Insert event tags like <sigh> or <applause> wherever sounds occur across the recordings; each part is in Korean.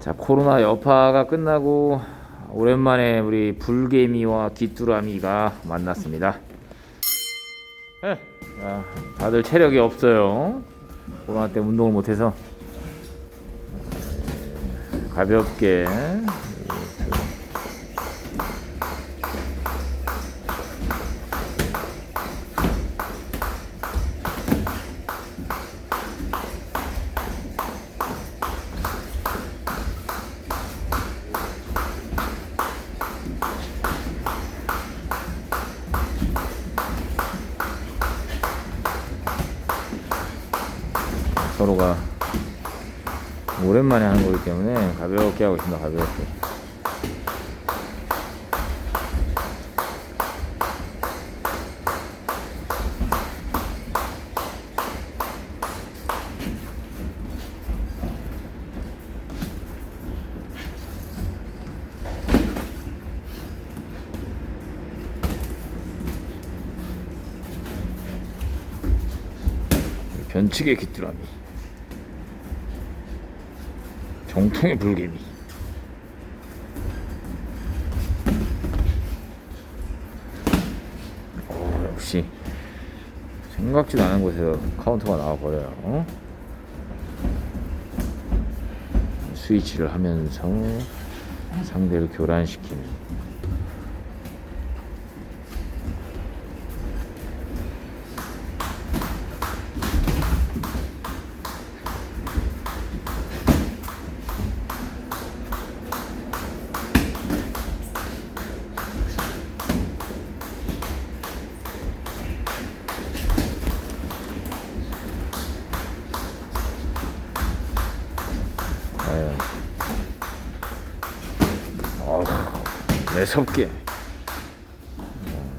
자 코로나 여파가 끝나고 오랜만에 우리 불개미와 귀뚜라미가 만났습니다. 예, 아, 다들 체력이 없어요. 코로나 때 운동을 못해서 가볍게 서로가 오랜만에 하는 거기 때문에 가볍게 하고 있습니다. 가볍게. 변칙의 귀뚜라미. 정통의 불개미. 어, 역시 생각지도 않은 곳에서 카운터가 나와 버려요. 어? 스위치를 하면서 상대를 교란시키는. 아유. 어, 매섭게. 어,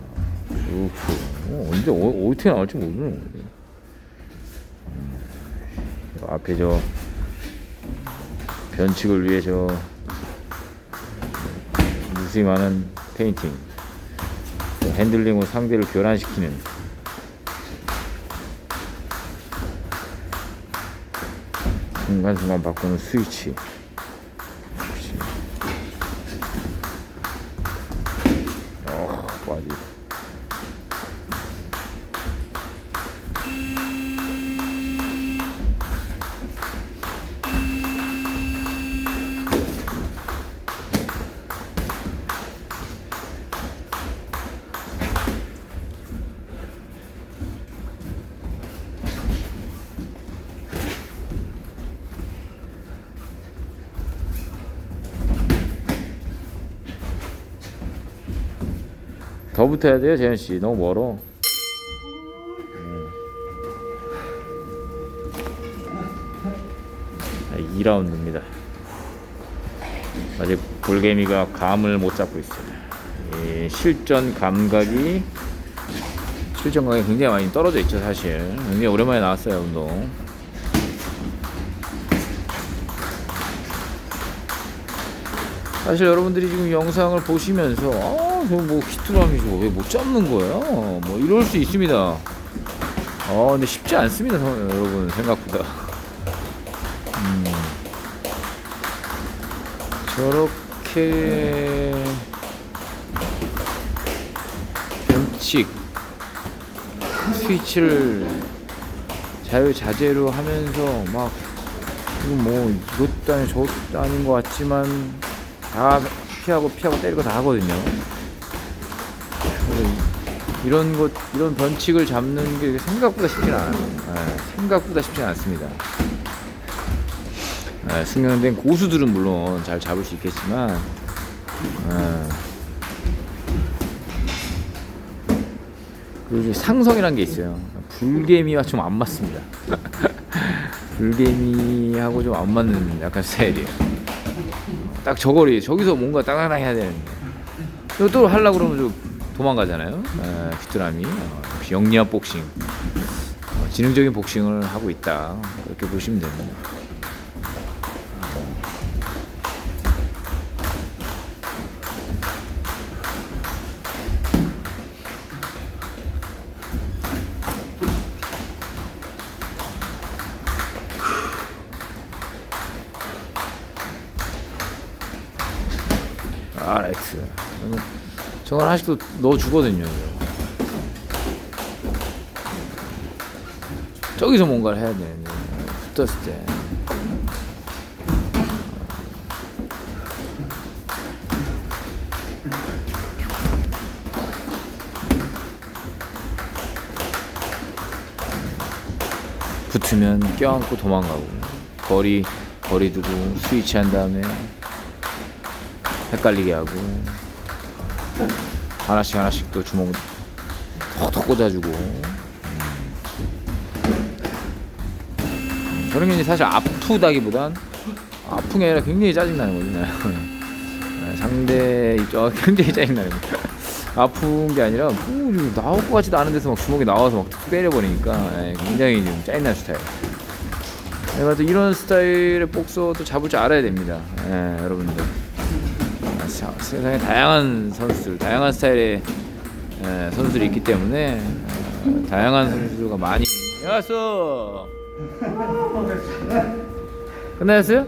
우프. 어, 언제 어, 어떻게 나올지 모르는. 음, 앞에 저 변칙을 위해 저 무수히 많은 페인팅, 또 핸들링으로 상대를 교란시키는. 순간순간 바꾸는 스위치. 역시. 어, 빠지. 더 붙어야 돼요, 재현 씨. 너무 멀어. 음. 2라운드입니다. 아직 볼개미가 감을 못 잡고 있어요. 이 실전 감각이 실전 감각이 굉장히 많이 떨어져 있죠, 사실. 굉장히 오랜만에 나왔어요, 운동. 사실 여러분들이 지금 영상을 보시면서 아, 저뭐 저거 왜못 잡는 거야? 뭐 이럴 수 있습니다. 아, 근데 쉽지 않습니다, 성- 여러분 생각보다. 음. 저렇게 변칙 스위치를 자유자재로 하면서 막 이거 뭐 이것도 아니 저것도 아닌 것 같지만 다 피하고 피하고 때리고 다 하거든요. 이런 것 이런 변칙을 잡는 게 생각보다 쉽지 않아요. 예, 생각보다 쉽지 않습니다. 예, 숙련된 고수들은 물론 잘 잡을 수 있겠지만 예. 그리고 이제 상성이란 게 있어요. 불개미와 좀 안 맞습니다. <laughs> 불개미하고 좀 안 맞는 약간 스타일이에요. 딱 저거리 저기서 뭔가 따당당 해야 되는데 또 하려고 그러면 좀 도망가잖아요. 에, 귀뚜라미. 어, 역시 영리한 복싱. 어, 지능적인 복싱을 하고 있다. 이렇게 보시면 됩니다 저는 저건 아직도 넣어 주거든요. 저기서 뭔가를 해야 되는데 붙었을 때. 붙으면 껴안고 도망가고 거리 거리 두고 스위치 한 다음에 헷갈리게 하고 하나씩 하나씩 또 주먹 톡톡 꽂아주고 음, 저런 게 사실 아프다기보단 아픈 게 아니라 굉장히 짜증나는 거죠. <laughs> 네, 상대 입장 굉장히 짜증나는 거죠. <laughs> 아픈 게 아니라 뭐 나올 것 같지도 않은 데서 막 주먹이 나와서 막툭 때려버리니까 예, 굉장히 좀 짜증나는 스타일. 내가 또 이런 스타일의 복서도 잡을 줄 알아야 됩니다. 예, 여러분들. 세상에 다양한 선수들, 다양한 스타일의 예, 선수들이 있기 때문에 어, 다양한 선수들과 많이 왔어. <laughs> 끝나셨어요?